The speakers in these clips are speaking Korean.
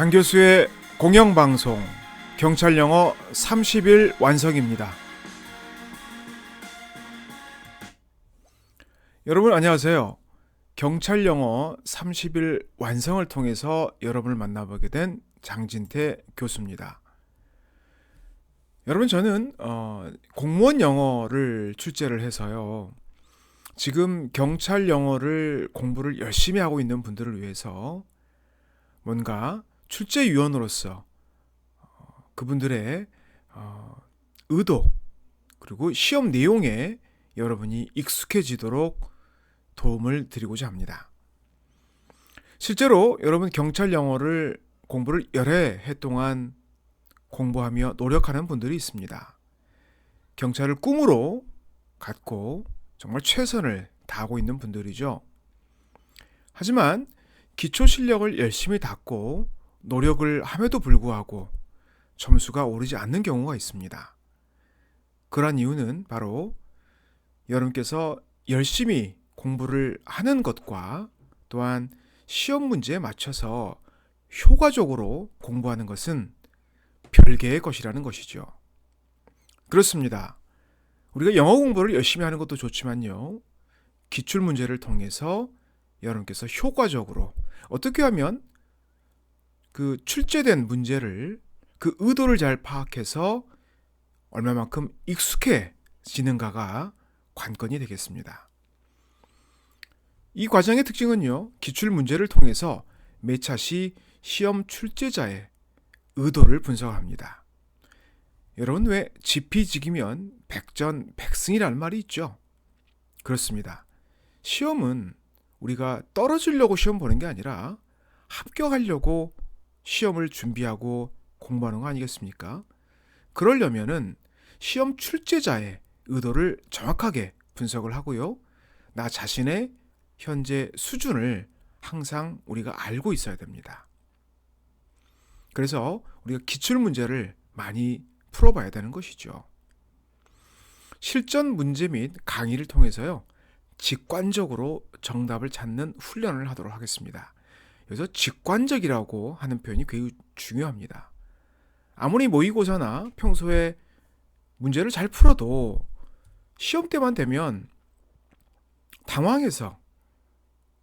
장 교수의 공영 방송 경찰 영어 30일 완성입니다. 여러분 안녕하세요. 경찰 영어 30일 완성을 통해서 여러분을 만나보게 된 장진태 교수입니다. 여러분 저는 어, 공무원 영어를 출제를 해서요. 지금 경찰 영어를 공부를 열심히 하고 있는 분들을 위해서 뭔가 출제위원으로서 어, 그분들의 어, 의도 그리고 시험 내용에 여러분이 익숙해지도록 도움을 드리고자 합니다. 실제로 여러분 경찰 영어를 공부를 여러 해 동안 공부하며 노력하는 분들이 있습니다. 경찰을 꿈으로 갖고 정말 최선을 다하고 있는 분들이죠. 하지만 기초 실력을 열심히 닦고 노력을 함에도 불구하고 점수가 오르지 않는 경우가 있습니다. 그러한 이유는 바로 여러분께서 열심히 공부를 하는 것과 또한 시험 문제에 맞춰서 효과적으로 공부하는 것은 별개의 것이라는 것이죠. 그렇습니다. 우리가 영어 공부를 열심히 하는 것도 좋지만요. 기출 문제를 통해서 여러분께서 효과적으로 어떻게 하면 그 출제된 문제를 그 의도를 잘 파악해서 얼마만큼 익숙해지는가가 관건이 되겠습니다. 이 과정의 특징은요, 기출 문제를 통해서 매차시 시험 출제자의 의도를 분석합니다. 여러분 왜 지피지기면 백전백승이라는 말이 있죠? 그렇습니다. 시험은 우리가 떨어지려고 시험 보는 게 아니라 합격하려고 시험을 준비하고 공부하는 거 아니겠습니까? 그러려면은 시험 출제자의 의도를 정확하게 분석을 하고요. 나 자신의 현재 수준을 항상 우리가 알고 있어야 됩니다. 그래서 우리가 기출 문제를 많이 풀어봐야 되는 것이죠. 실전 문제 및 강의를 통해서요, 직관적으로 정답을 찾는 훈련을 하도록 하겠습니다. 여기서 직관적이라고 하는 표현이 굉장히 중요합니다. 아무리 모의고사나 평소에 문제를 잘 풀어도 시험 때만 되면 당황해서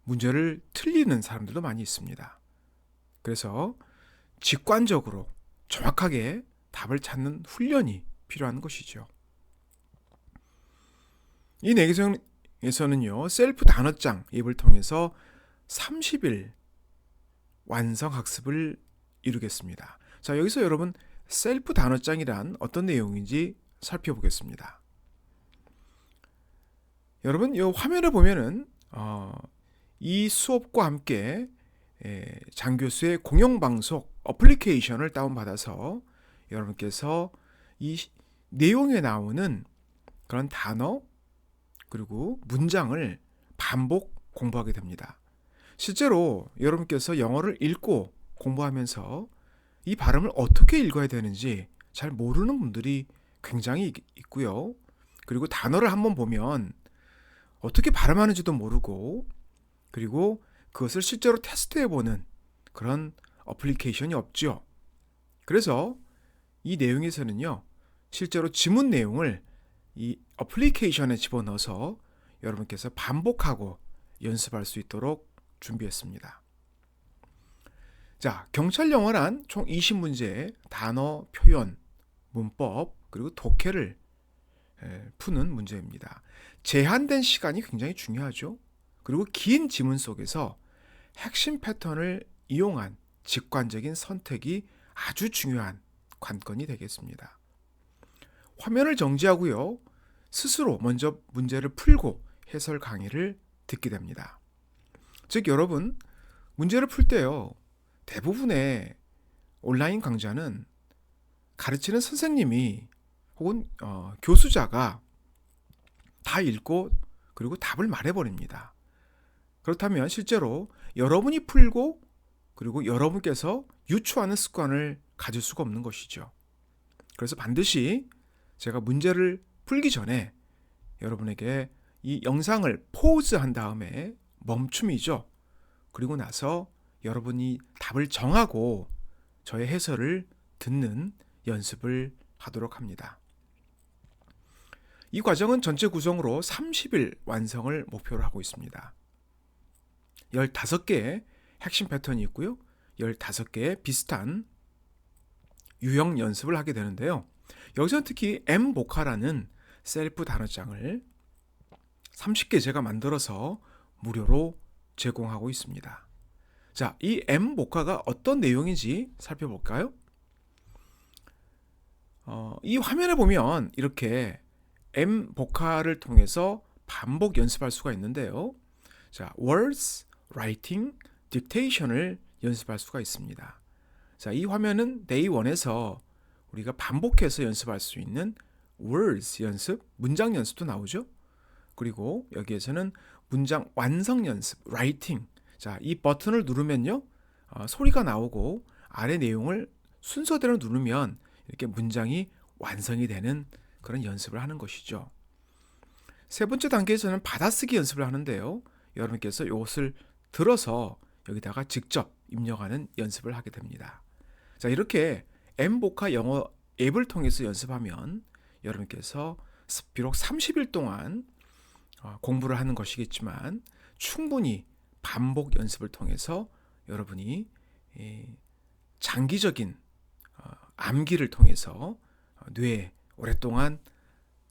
문제를 틀리는 사람들도 많이 있습니다. 그래서 직관적으로 정확하게 답을 찾는 훈련이 필요한 것이죠. 이 내기성에서는요, 셀프 단어장 앱을 통해서 30일 완성 학습을 이루겠습니다. 자, 여기서 여러분 셀프 단어장이란 어떤 내용인지 살펴보겠습니다. 여러분, 이 화면을 보면은 어, 이 수업과 함께 에, 장 교수의 공영 방송 어플리케이션을 다운 받아서 여러분께서 이 내용에 나오는 그런 단어 그리고 문장을 반복 공부하게 됩니다. 실제로 여러분께서 영어를 읽고 공부하면서 이 발음을 어떻게 읽어야 되는지 잘 모르는 분들이 굉장히 있고요. 그리고 단어를 한번 보면 어떻게 발음하는지도 모르고 그리고 그것을 실제로 테스트해 보는 그런 어플리케이션이 없죠. 그래서 이 내용에서는요, 실제로 지문 내용을 이 어플리케이션에 집어넣어서 여러분께서 반복하고 연습할 수 있도록 준비했습니다. 자, 경찰 영어란 총 20문제 단어, 표현, 문법, 그리고 독해를 푸는 문제입니다. 제한된 시간이 굉장히 중요하죠. 그리고 긴 지문 속에서 핵심 패턴을 이용한 직관적인 선택이 아주 중요한 관건이 되겠습니다. 화면을 정지하고요. 스스로 먼저 문제를 풀고 해설 강의를 듣게 됩니다. 즉 여러분 문제를 풀 때요. 대부분의 온라인 강좌는 가르치는 선생님이 혹은 어, 교수자가 다 읽고 그리고 답을 말해버립니다. 그렇다면 실제로 여러분이 풀고 그리고 여러분께서 유추하는 습관을 가질 수가 없는 것이죠. 그래서 반드시 제가 문제를 풀기 전에 여러분에게 이 영상을 포즈한 다음에 멈춤이죠. 그리고 나서 여러분이 답을 정하고 저의 해설을 듣는 연습을 하도록 합니다. 이 과정은 전체 구성으로 30일 완성을 목표로 하고 있습니다. 15개의 핵심 패턴이 있고요. 15개의 비슷한 유형 연습을 하게 되는데요. 여기서 특히 M 보카라는 셀프 단어장을 30개 제가 만들어서 무료로 제공하고 있습니다. 자, 이 M 보카가 어떤 내용인지 살펴볼까요? 어, 이 화면에 보면 이렇게 M 보카를 통해서 반복 연습할 수가 있는데요. 자, words, writing, dictation을 연습할 수가 있습니다. 자, 이 화면은 day 1에서 우리가 반복해서 연습할 수 있는 words 연습, 문장 연습도 나오죠. 그리고 여기에서는 문장 완성 연습, writing. 자, 이 버튼을 누르면요. 어, 소리가 나오고 아래 내용을 순서대로 누르면 이렇게 문장이 완성이 되는 그런 연습을 하는 것이죠. 세 번째 단계에서는 받아쓰기 연습을 하는데요. 여러분께서 이것을 들어서 여기다가 직접 입력하는 연습을 하게 됩니다. 자, 이렇게 엠보카 영어 앱을 통해서 연습하면 여러분께서 비록 30일 동안 어, 공부를 하는 것이겠지만 충분히 반복 연습을 통해서 여러분이 장기적인 어, 암기를 통해서 어, 뇌에 오랫동안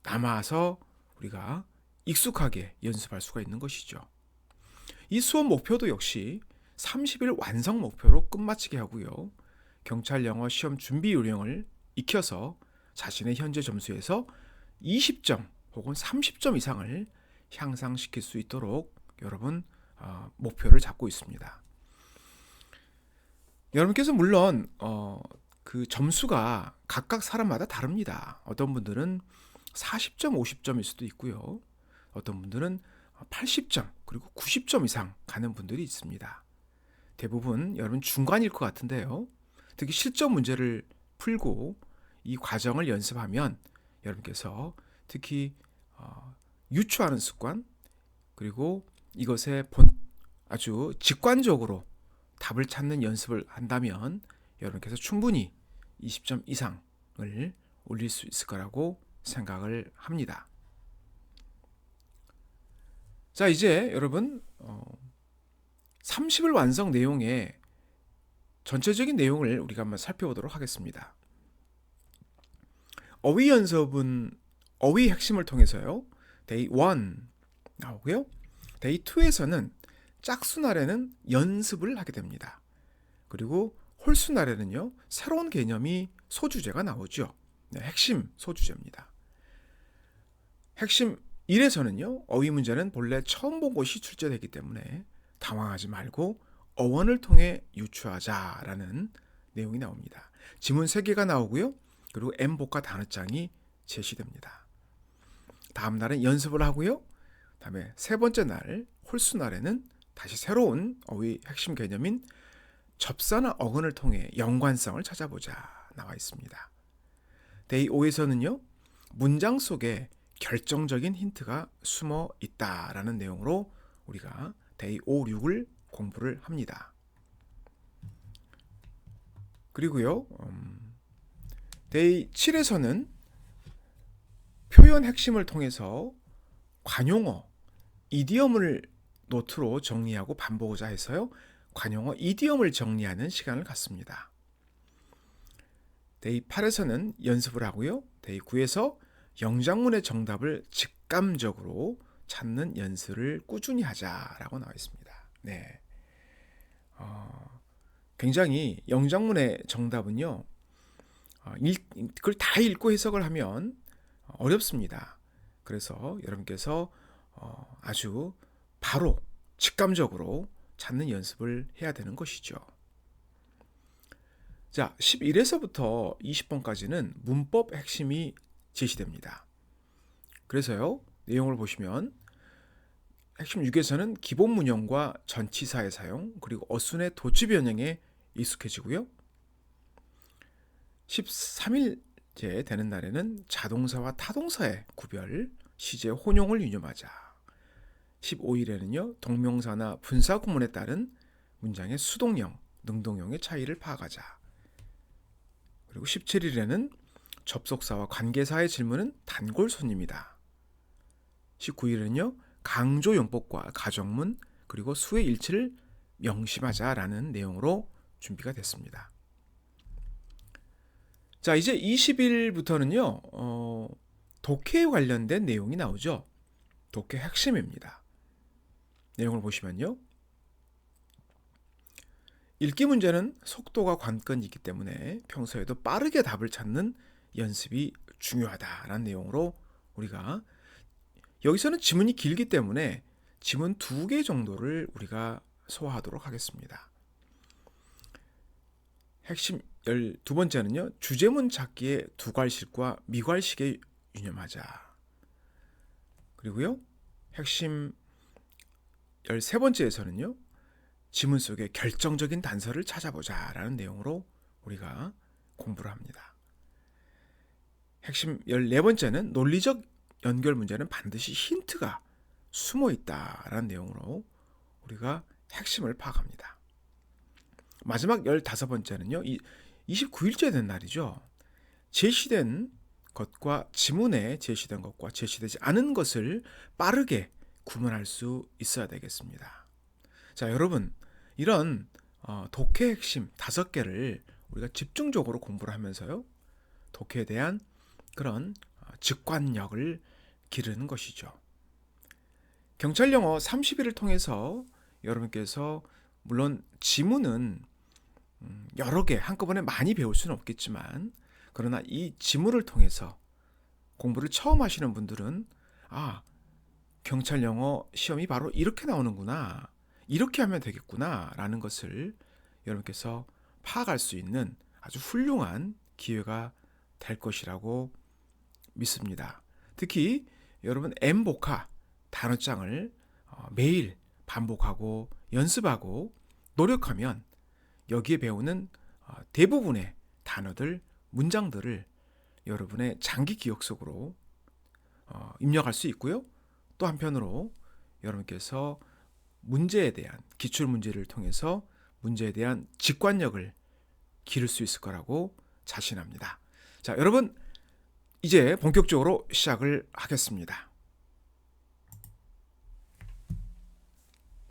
남아서 우리가 익숙하게 연습할 수가 있는 것이죠. 이 수업 목표도 역시 30일 완성 목표로 끝마치게 하고요. 경찰 영어 시험 준비 요령을 익혀서 자신의 현재 점수에서 20점 혹은 30점 이상을 향상시킬 수 있도록 여러분 어, 목표를 잡고 있습니다. 여러분께서 물론 어, 그 점수가 각각 사람마다 다릅니다. 어떤 분들은 40점, 50점일 수도 있고요. 어떤 분들은 80점 그리고 90점 이상 가는 분들이 있습니다. 대부분 여러분 중간일 것 같은데요. 특히 실전 문제를 풀고 이 과정을 연습하면 여러분께서 특히 어, 유추하는 습관 그리고 이것에 본 아주 직관적으로 답을 찾는 연습을 한다면 여러분께서 충분히 20점 이상을 올릴 수 있을 거라고 생각을 합니다. 자, 이제 여러분 어, 30을 완성 내용의 전체적인 내용을 우리가 한번 살펴보도록 하겠습니다. 어휘 연습은 어휘 핵심을 통해서요. 데이 1 나오고요. 데이 2에서는 짝수 날에는 연습을 하게 됩니다. 그리고 홀수 날에는요. 새로운 개념이 소주제가 나오죠. 네, 핵심 소주제입니다. 핵심 1에서는요. 어휘 문제는 본래 처음 본 것이 출제되기 때문에 당황하지 말고 어원을 통해 유추하자라는 내용이 나옵니다. 지문 3개가 나오고요. 그리고 M복과 단어장이 제시됩니다. 다음 날은 연습을 하고요. 다음에 세 번째 날 홀수 날에는 다시 새로운 어휘 핵심 개념인 접사나 어근을 통해 연관성을 찾아보자 나와 있습니다. 데이 5에서는요. 문장 속에 결정적인 힌트가 숨어 있다라는 내용으로 우리가 데이 5, 6을 공부를 합니다. 그리고요. 음, 데이 7에서는 표현 핵심을 통해서 관용어, 이디엄을 노트로 정리하고 반복하자 해서요. 관용어, 이디엄을 정리하는 시간을 갖습니다. 데이 8에서는 연습을 하고요. 데이 9에서 영장문의 정답을 직감적으로 찾는 연습을 꾸준히 하자라고 나와 있습니다. 네. 어, 굉장히 영장문의 정답은요. 어, 읽, 그걸 다 읽고 해석을 하면 어렵습니다. 그래서 여러분께서 어, 아주 바로 직감적으로 찾는 연습을 해야 되는 것이죠. 자, 11에서부터 20번까지는 문법 핵심이 제시됩니다. 그래서요, 내용을 보시면 핵심 6에서는 기본 문형과 전치사의 사용, 그리고 어순의 도치 변형에 익숙해지고요. 13일 째 되는 날에는 자동사와 타동사의 구별, 시제 혼용을 유념하자. 15일에는요, 동명사나 분사 구문에 따른 문장의 수동형, 능동형의 차이를 파악하자. 그리고 17일에는 접속사와 관계사의 질문은 단골 손님이다. 19일은요. 강조 용법과 가정문 그리고 수의 일치를 명심하자라는 내용으로 준비가 됐습니다. 자, 이제 20일부터는요. 어, 독해에 관련된 내용이 나오죠. 독해 핵심입니다. 내용을 보시면요. 읽기 문제는 속도가 관건이기 때문에 평소에도 빠르게 답을 찾는 연습이 중요하다라는 내용으로 우리가 여기서는 지문이 길기 때문에 지문 두 개 정도를 우리가 소화하도록 하겠습니다. 핵심 열두 번째는요. 주제문 찾기의 두괄식과 미괄식에 유념하자. 그리고요. 핵심 열세 번째에서는요. 지문 속에 결정적인 단서를 찾아보자라는 내용으로 우리가 공부를 합니다. 핵심 14번째는 논리적 연결 문제는 반드시 힌트가 숨어 있다라는 내용으로 우리가 핵심을 파악합니다. 마지막 15번째는요. 29일째 된 날이죠. 제시된 것과 지문에 제시된 것과 제시되지 않은 것을 빠르게 구분할 수 있어야 되겠습니다. 자, 여러분, 이런 어, 독해 핵심 다섯 개를 우리가 집중적으로 공부를 하면서요. 독해에 대한 그런 어, 직관력을 기르는 것이죠. 경찰 영어 30일을 통해서 여러분께서 물론 지문은 음, 여러 개 한꺼번에 많이 배울 수는 없겠지만 그러나 이 지문을 통해서 공부를 처음 하시는 분들은 아 경찰 영어 시험이 바로 이렇게 나오는구나 이렇게 하면 되겠구나 라는 것을 여러분께서 파악할 수 있는 아주 훌륭한 기회가 될 것이라고 믿습니다. 특히 여러분 M복화 단어장을 어, 매일 반복하고 연습하고 노력하면 여기에 배우는 어, 대부분의 단어들, 문장들을 여러분의 장기 기억 속으로 어, 입력할 수 있고요. 또 한편으로 여러분께서 문제에 대한 기출 문제를 통해서 문제에 대한 직관력을 기를 수 있을 거라고 자신합니다. 자, 여러분 이제 본격적으로 시작을 하겠습니다.